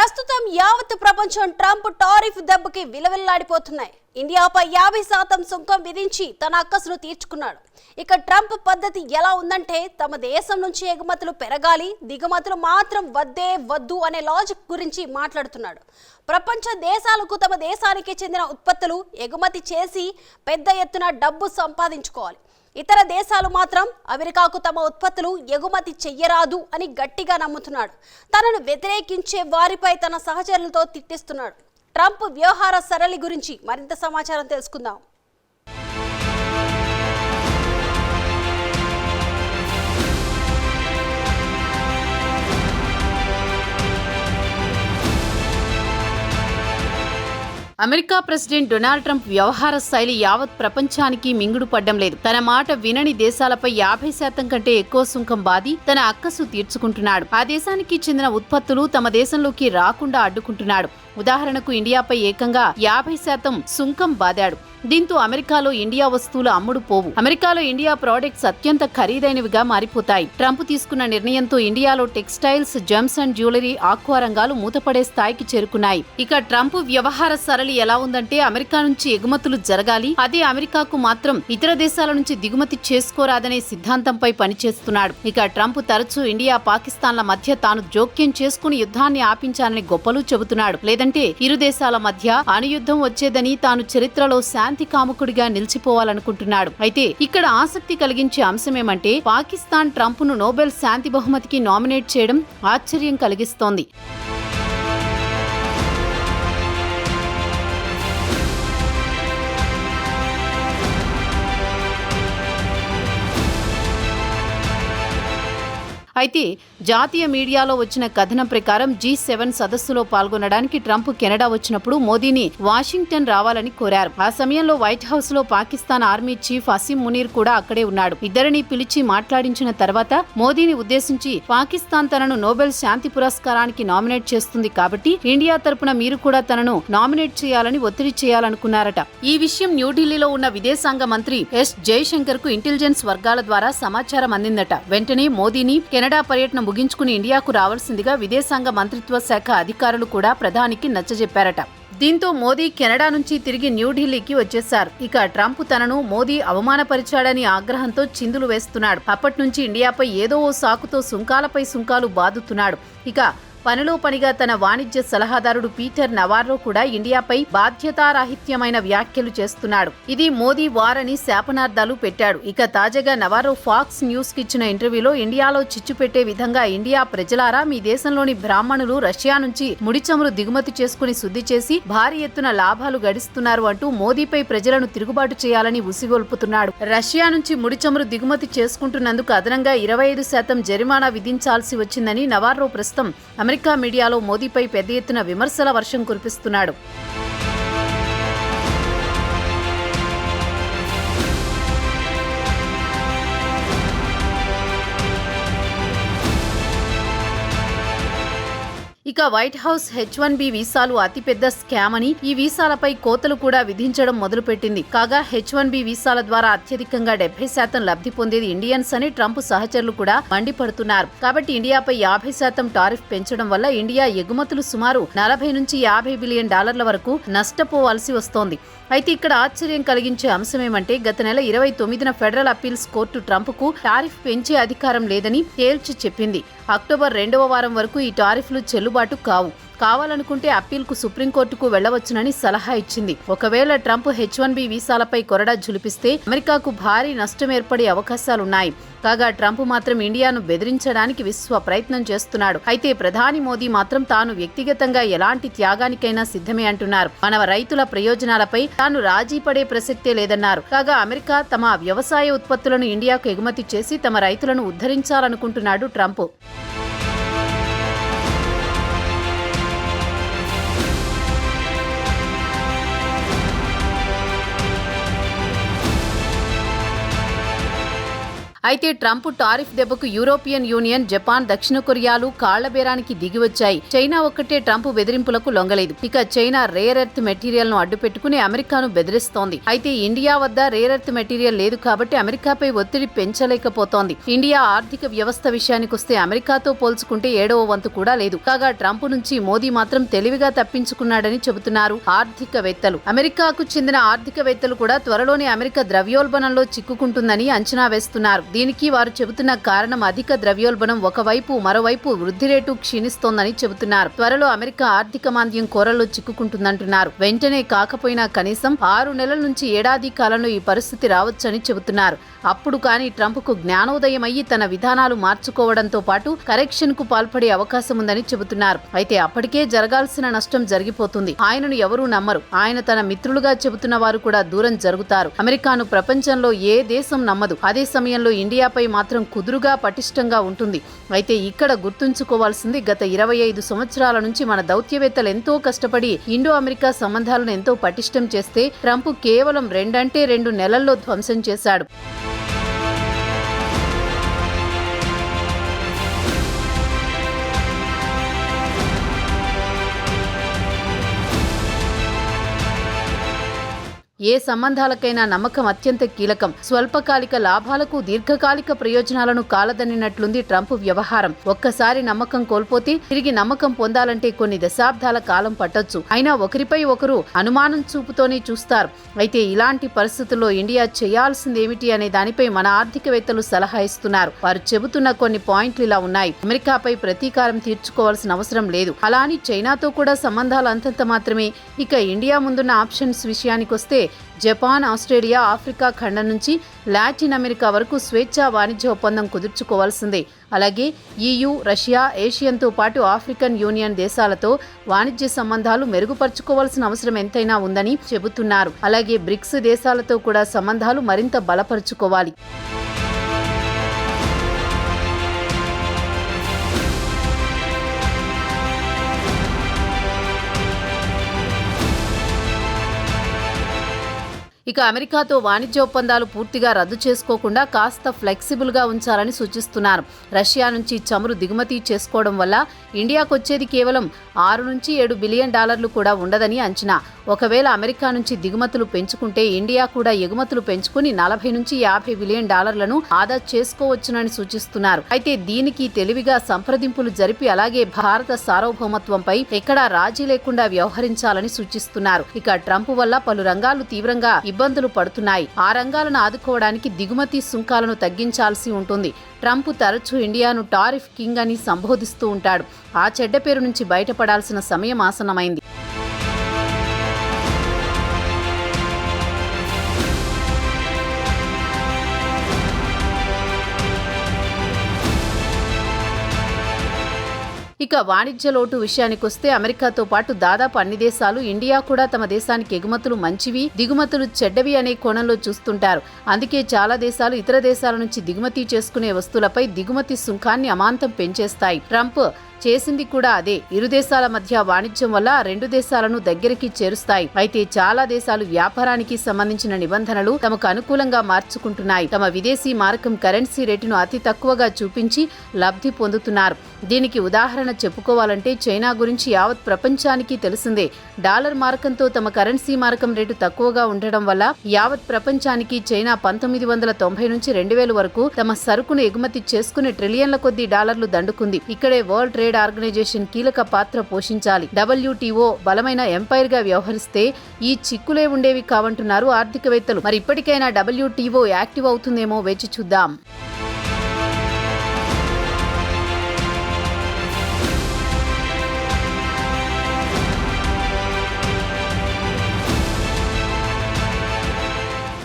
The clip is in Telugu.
ప్రస్తుతం యావత్ ప్రపంచం ట్రంప్ టారిఫ్ దెబ్బకి విలవిల్లాడిపోతున్నాయి. ఇండియాపై యాభై శాతం సుంకం విధించి తన అక్కసును తీర్చుకున్నాడు. ఇక ట్రంప్ పద్ధతి ఎలా ఉందంటే తమ దేశం నుంచి ఎగుమతులు పెరగాలి దిగుమతులు మాత్రం వద్దే వద్దు అనే లాజిక్ గురించి మాట్లాడుతున్నాడు. ప్రపంచ దేశాలకు తమ దేశానికి చెందిన ఉత్పత్తులు ఎగుమతి చేసి పెద్ద ఎత్తున డబ్బు సంపాదించుకోవాలి. ఇతర దేశాలు మాత్రం అమెరికాకు తమ ఉత్పత్తులు ఎగుమతి చెయ్యరాదు అని గట్టిగా నమ్ముతున్నాడు. తనను వ్యతిరేకించే వారిపై తన సహచరులతో తిట్టిస్తున్నాడు. ట్రంప్ వ్యవహార సరళి గురించి మరింత సమాచారం తెలుసుకుందాం. అమెరికా ప్రెసిడెంట్ డొనాల్డ్ ట్రంప్ వ్యవహార శైలి యావత్ ప్రపంచానికి మింగుడు పడ్డం లేదు. తన మాట వినని దేశాలపై యాభై శాతం కంటే ఎక్కువ సుంకం బాది తన అక్కసు తీర్చుకుంటున్నాడు. ఆ దేశానికి చెందిన ఉత్పత్తులు తమ దేశంలోకి రాకుండా అడ్డుకుంటున్నాడు. ఉదాహరణకు ఇండియాపై ఏకంగా యాభై శాతం సుంకం బాదాడు. దీంతో అమెరికాలో ఇండియా వస్తువులు అమ్ముడు పోవు. అమెరికాలో ఇండియా ప్రోడక్ట్స్ అత్యంత ఖరీదైనవిగా మారిపోతాయి. ట్రంప్ తీసుకున్న నిర్ణయంతో ఇండియాలో textiles gems and jewellery aqua రంగాలు మూతపడే స్థాయికి చేరుకున్నాయి. ఇక ట్రంప్ వ్యవహార సరళి ఎలా ఉందంటే అమెరికా నుంచి ఎగుమతులు జరగాలి అదే అమెరికాకు మాత్రం ఇతర దేశాల నుంచి దిగుమతి చేసుకోరాదనే సిద్ధాంతంపై పనిచేస్తున్నాడు. ఇక ట్రంప్ తరచూ ఇండియా పాకిస్తాన్ల మధ్య తాను జోక్యం చేసుకుని యుద్ధాన్ని ఆపించాలని గొప్పలు చెబుతున్నాడు. లేదంటే ఇరు దేశాల మధ్య అణుయుద్ధం వచ్చేదని తాను చరిత్రలో శాంతి శాంతి కాముకుడిగా నిలిచిపోవాలనుకుంటున్నాడు. అయితే ఇక్కడ ఆసక్తి కలిగించే అంశమేమంటే పాకిస్తాన్ ట్రంప్ను నోబెల్ శాంతి బహుమతికి నామినేట్ చేయడం ఆశ్చర్యం కలిగిస్తోంది. అయితే జాతీయ మీడియాలో వచ్చిన కథనం ప్రకారం జీ సెవెన్ సదస్సులో పాల్గొనడానికి ట్రంప్ కెనడా వచ్చినప్పుడు మోదీని వాషింగ్టన్ రావాలని కోరారు. ఆ సమయంలో వైట్ హౌస్లో పాకిస్తాన్ ఆర్మీ చీఫ్ అసీం మునీర్ కూడా అక్కడే ఉన్నాడు. ఇద్దరిని పిలిచి మాట్లాడించిన తర్వాత మోదీని ఉద్దేశించి పాకిస్తాన్ తనను నోబెల్ శాంతి పురస్కారానికి నామినేట్ చేస్తుంది కాబట్టి ఇండియా తరపున మీరు కూడా తనను నామినేట్ చేయాలని ఒత్తిడి చేయాలనుకున్నారట. ఈ విషయం న్యూఢిల్లీలో ఉన్న విదేశాంగ మంత్రి ఎస్ జయశంకర్కు ఇంటెలిజెన్స్ వర్గాల ద్వారా సమాచారం అందిందట. వెంటనే మోదీని కెనడా కెనడా పర్యటన ముగించుకుని ఇండియాకు రావాల్సిందిగా విదేశాంగ మంత్రిత్వ శాఖ అధికారులు కూడా ప్రధానికి నచ్చజెప్పారట. దీంతో మోదీ కెనడా నుంచి తిరిగి న్యూఢిల్లీకి వచ్చేశారు. ఇక ట్రంప్ తనను మోదీ అవమానపరిచాడని ఆగ్రహంతో చిందులు వేస్తున్నాడు. అప్పటి నుంచి ఇండియాపై ఏదో ఓ సాకుతో సుంకాలపై సుంకాలు బాదుతున్నాడు. ఇక పనిలో పనిగా తన వాణిజ్య సలహాదారుడు పీటర్ నవార్రో కూడా ఇండియాపై బాధ్యతారాహిత్యమైన వ్యాఖ్యలు చేస్తున్నాడు. ఇది మోదీ వారని శాపనార్థాలు పెట్టాడు. ఇక తాజాగా నవారో ఫాక్స్ న్యూస్కి ఇచ్చిన ఇంటర్వ్యూలో ఇండియాలో చిచ్చు పెట్టే విధంగా ఇండియా ప్రజలారా మీ దేశంలోని బ్రాహ్మణులు రష్యా నుంచి ముడిచమురు దిగుమతి చేసుకుని శుద్ధి చేసి భారీ ఎత్తున లాభాలు గడిస్తున్నారు అంటూ మోదీపై ప్రజలను తిరుగుబాటు చేయాలని ఉసిగొల్పుతున్నాడు. రష్యా నుంచి ముడి చమురు దిగుమతి చేసుకుంటున్నందుకు అదనంగా ఇరవై ఐదు శాతం జరిమానా విధించాల్సి వచ్చిందని నవార్రో ప్రస్తుతం అమెరికా మీడియాలో మోదీపై పెద్ద ఎత్తున విమర్శల వర్షం కురిపిస్తున్నాడు. ఇక white house H one B వీసాలు అతిపెద్ద స్కామ్ అని ఈ వీసాలపై కోతలు కూడా విధించడం మొదలుపెట్టింది. కాగా హెచ్ వన్ బి వీసాల ద్వారా అత్యధికంగా డెబ్బై శాతం లబ్ధి పొందేది ఇండియన్స్ అని ట్రంప్ సహచరులు కూడా మండిపడుతున్నారు. కాబట్టి ఇండియాపై యాభై శాతం టారిఫ్ పెంచడం వల్ల ఇండియా ఎగుమతులు సుమారు నలభై నుంచి యాభై బిలియన్ డాలర్ల వరకు నష్టపోవాల్సి వస్తోంది. అయితే ఇక్కడ ఆశ్చర్యం కలిగించే అంశమేమంటే గత నెల ఇరవై తొమ్మిదిన ఫెడరల్ అప్పీల్స్ కోర్టు ట్రంప్కు టారిఫ్ పెంచే అధికారం లేదని తేల్చి చెప్పింది. అక్టోబర్ రెండవ వారం వరకు ఈ టారిఫ్లు చెల్లుబాటు కావు. కావాలనుకుంటే అప్పీల్కు సుప్రీంకోర్టుకు వెళ్ళవచ్చునని సలహా ఇచ్చింది. ఒకవేళ ట్రంప్ హెచ్ వన్ బి వీసాలపై కొరడా జులిపిస్తే అమెరికాకు భారీ నష్టం ఏర్పడే అవకాశాలున్నాయి. కాగా ట్రంప్ మాత్రం ఇండియాను బెదిరించడానికి విశ్వ ప్రయత్నం చేస్తున్నాడు. అయితే ప్రధాని మోదీ మాత్రం తాను వ్యక్తిగతంగా ఎలాంటి త్యాగానికైనా సిద్ధమే అంటున్నారు. మన రైతుల ప్రయోజనాలపై తాను రాజీ పడే ప్రసక్తే లేదన్నారు. కాగా అమెరికా తమ వ్యవసాయ ఉత్పత్తులను ఇండియాకు ఎగుమతి చేసి తమ రైతులను ఉద్ధరించాలనుకుంటున్నాడు ట్రంప్. అయితే ట్రంప్ టారిఫ్ దెబ్బకు యూరోపియన్ యూనియన్ జపాన్ దక్షిణ కొరియాలు కాళ్ళబేరానికి దిగివచ్చాయి. చైనా ఒక్కటే ట్రంప్ బెదిరింపులకు లొంగలేదు. ఇక చైనా రేర్ ఎర్త్ మెటీరియల్ను అడ్డుపెట్టుకుని అమెరికాను బెదిరిస్తోంది. అయితే ఇండియా వద్ద రేర్ ఎర్త్ మెటీరియల్ లేదు కాబట్టి అమెరికాపై ఒత్తిడి పెంచలేకపోతోంది. ఇండియా ఆర్థిక వ్యవస్థ విషయానికొస్తే అమెరికాతో పోల్చుకుంటే ఏడవ వంతు కూడా లేదు. కాగా ట్రంప్ నుంచి మోదీ మాత్రం తెలివిగా తప్పించుకున్నాడని చెబుతున్నారు ఆర్థికవేత్తలు. అమెరికాకు చెందిన ఆర్థికవేత్తలు కూడా త్వరలోనే అమెరికా ద్రవ్యోల్బణంలో చిక్కుకుంటుందని అంచనా వేస్తున్నారు. దీనికి వారు చెబుతున్న కారణం అధిక ద్రవ్యోల్బణం ఒకవైపు మరోవైపు వృద్ధి రేటు క్షీణిస్తోందని చెబుతున్నారు. త్వరలో అమెరికా ఆర్థిక మాంద్యం కోరల్లో చిక్కుకుంటుందంటున్నారు. వెంటనే కాకపోయినా కనీసం ఆరు నెలల నుంచి ఏడాది కాలంలో ఈ పరిస్థితి రావచ్చని చెబుతున్నారు. అప్పుడు కానీ ట్రంప్కు జ్ఞానోదయం అయ్యి తన విధానాలు మార్చుకోవడంతో పాటు కరెక్షన్కు పాల్పడే అవకాశం ఉందని చెబుతున్నారు. అయితే అప్పటికే జరగాల్సిన నష్టం జరిగిపోతుంది. ఆయనను ఎవరూ నమ్మరు. ఆయన తన మిత్రులుగా చెబుతున్న వారు కూడా దూరం జరుగుతారు. అమెరికాను ప్రపంచంలో ఏ దేశం నమ్మదు. అదే సమయంలో ఇండియాపై మాత్రం కుదురుగా పటిష్టంగా ఉంటుంది. అయితే ఇక్కడ గుర్తుంచుకోవాల్సింది గత ఇరవై ఐదు సంవత్సరాల నుంచి మన దౌత్యవేత్తలు ఎంతో కష్టపడి ఇండో అమెరికా సంబంధాలను ఎంతో పటిష్టం చేస్తే ట్రంప్ కేవలం రెండంటే రెండు నెలల్లో ధ్వంసం చేశాడు. ఏ సంబంధాలకైనా నమ్మకం అత్యంత కీలకం. స్వల్పకాలిక లాభాలకు దీర్ఘకాలిక ప్రయోజనాలను కాలదన్నినట్లుంది ట్రంప్ వ్యవహారం. ఒక్కసారి నమ్మకం కోల్పోతే తిరిగి నమ్మకం పొందాలంటే కొన్ని దశాబ్దాల కాలం పట్టొచ్చు. అయినా ఒకరిపై ఒకరు అనుమానం చూపుతోనే చూస్తారు. అయితే ఇలాంటి పరిస్థితుల్లో ఇండియా చేయాల్సిందేమిటి అనే దానిపై మన ఆర్థికవేత్తలు సలహా ఇస్తున్నారు. వారు చెబుతున్న కొన్ని పాయింట్లు ఇలా ఉన్నాయి. అమెరికాపై ప్రతీకారం తీర్చుకోవాల్సిన అవసరం లేదు. అలా అని చైనాతో కూడా సంబంధాలు అంతంత మాత్రమే. ఇక ఇండియా ముందున్న ఆప్షన్స్ విషయానికొస్తే జపాన్ ఆస్ట్రేలియా ఆఫ్రికా ఖండం నుంచి లాటిన్ అమెరికా వరకు స్వేచ్ఛా వాణిజ్య ఒప్పందం కుదుర్చుకోవాల్సిందే. అలాగే ఈయూ రష్యా ఏషియన్తో పాటు ఆఫ్రికన్ యూనియన్ దేశాలతో వాణిజ్య సంబంధాలు మెరుగుపరుచుకోవాల్సిన అవసరం ఎంతైనా ఉందని చెబుతున్నారు. అలాగే బ్రిక్స్ దేశాలతో కూడా సంబంధాలు మరింత బలపరుచుకోవాలి. ఇక అమెరికాతో వాణిజ్య ఒప్పందాలు పూర్తిగా రద్దు చేసుకోకుండా కాస్త ఫ్లెక్సిబుల్గా ఉంచాలని సూచిస్తున్నారు. రష్యా నుంచి చమురు దిగుమతి చేసుకోవడం వల్ల ఇండియాకు వచ్చేది కేవలం ఆరు నుంచి ఏడు బిలియన్ డాలర్లు కూడా ఉండదని అంచనా. ఒకవేళ అమెరికా నుంచి దిగుమతులు పెంచుకుంటే ఇండియా కూడా ఎగుమతులు పెంచుకుని నలభై నుంచి యాభై బిలియన్ డాలర్లను ఆదా చేసుకోవచ్చునని సూచిస్తున్నారు. అయితే దీనికి తెలివిగా సంప్రదింపులు జరిపి అలాగే భారత సార్వభౌమత్వంపై ఎక్కడా రాజీ లేకుండా వ్యవహరించాలని సూచిస్తున్నారు. ఇక ట్రంప్ వల్ల పలు రంగాలు తీవ్రంగా ఇబ్బందులు పడుతున్నాయి. ఆ రంగాలను ఆదుకోవడానికి దిగుమతి సుంకాలను తగ్గించాల్సి ఉంటుంది. ట్రంప్ తరచూ ఇండియాను టారిఫ్ కింగ్ అని సంబోధిస్తూ ఉంటాడు. ఆ చెడ్డ పేరు నుంచి బయటపడాల్సిన సమయం ఆసనమైంది ఇక వాణిజ్య లోటు విషయానికొస్తే అమెరికాతో పాటు దాదాపు అన్ని దేశాలు ఇండియా కూడా తమ దేశానికి ఎగుమతులు మంచివి దిగుమతులు చెడ్డవి అనే కోణంలో చూస్తుంటారు. అందుకే చాలా దేశాలు ఇతర దేశాల నుంచి దిగుమతి చేసుకునే వస్తువులపై దిగుమతి సుంకాన్ని అమాంతం పెంచేస్తాయి. ట్రంప్ చేసింది కూడా అదే. ఇరు దేశాల మధ్య వాణిజ్యం వల్ల రెండు దేశాలను దగ్గరికి చేరుస్తాయి. అయితే చాలా దేశాలు వ్యాపారానికి సంబంధించిన నిబంధనలు తమకు అనుకూలంగా మార్చుకుంటున్నాయి. తమ విదేశీ మారకం కరెన్సీ రేటును అతి తక్కువగా చూపించి లబ్ధి పొందుతున్నారు. దీనికి ఉదాహరణ చెప్పుకోవాలంటే చైనా గురించి యావత్ ప్రపంచానికి తెలిసిందే. డాలర్ మారకంతో తమ కరెన్సీ మారకం రేటు తక్కువగా ఉండడం వల్ల యావత్ ప్రపంచానికి చైనా పంతొమ్మిది వందల తొంభై నుంచి రెండు వేల వరకు తమ సరుకును ఎగుమతి చేసుకుని ట్రిలియన్ల కొద్ది డాలర్లు దండుకుంది. ఇక్కడే వరల్డ్ ట్రేడ్ ఆర్గనైజేషన్ కీలక పాత్ర పోషించాలి. డబ్ల్యూటీఓ బలమైన ఎంపైర్గా వ్యవహరిస్తే ఈ చిక్కులే ఉండేవి కావంటున్నారు ఆర్థికవేత్తలు. మరి ఇప్పటికైనా డబ్ల్యూటీఓ యాక్టివ్ అవుతుందేమో వేచి చూద్దాం.